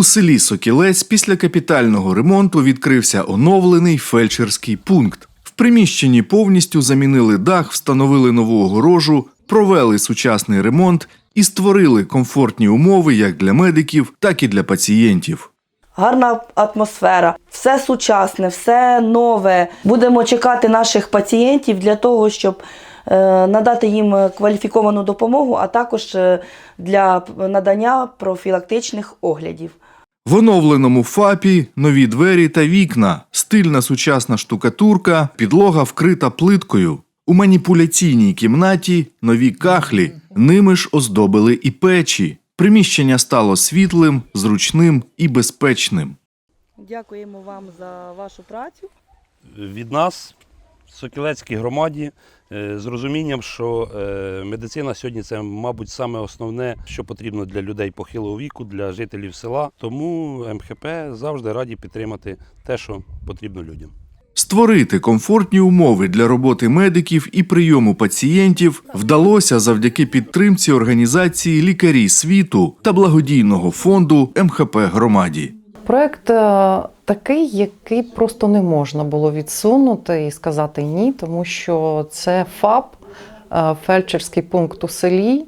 У селі Сокілець після капітального ремонту відкрився оновлений фельдшерський пункт. В приміщенні повністю замінили дах, встановили нову огорожу, провели сучасний ремонт і створили комфортні умови як для медиків, так і для пацієнтів. Гарна атмосфера, все сучасне, все нове. Будемо чекати наших пацієнтів для того, щоб надати їм кваліфіковану допомогу, а також е, для надання профілактичних оглядів. В оновленому ФАПі нові двері та вікна, стильна сучасна штукатурка, підлога вкрита плиткою. У маніпуляційній кімнаті нові кахлі, ними ж оздобили і печі. Приміщення стало світлим, зручним і безпечним. Дякуємо вам за вашу працю. від нас, Сокілецькій громаді, е, з розумінням, що е, медицина сьогодні це, мабуть, саме основне, що потрібно для людей похилого віку, для жителів села. Тому МХП завжди раді підтримати те, що потрібно людям. Створити комфортні умови для роботи медиків і прийому пацієнтів вдалося завдяки підтримці організації Лікарі світу та благодійного фонду МХП громаді. Проект е, такий, який просто не можна було відсунути і сказати ні, тому що це ФАП, е, фельдшерський пункт у селі,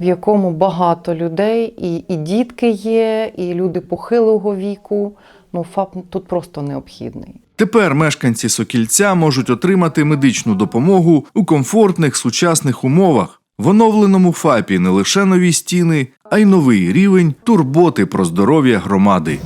в якому багато людей, і, і дітки є, і люди похилого віку. Ну, ФАП тут просто необхідний. Тепер мешканці Сокільця можуть отримати медичну допомогу у комфортних сучасних умовах. В оновленому ФАПі не лише нові стіни, а й новий рівень турботи про здоров'я громади.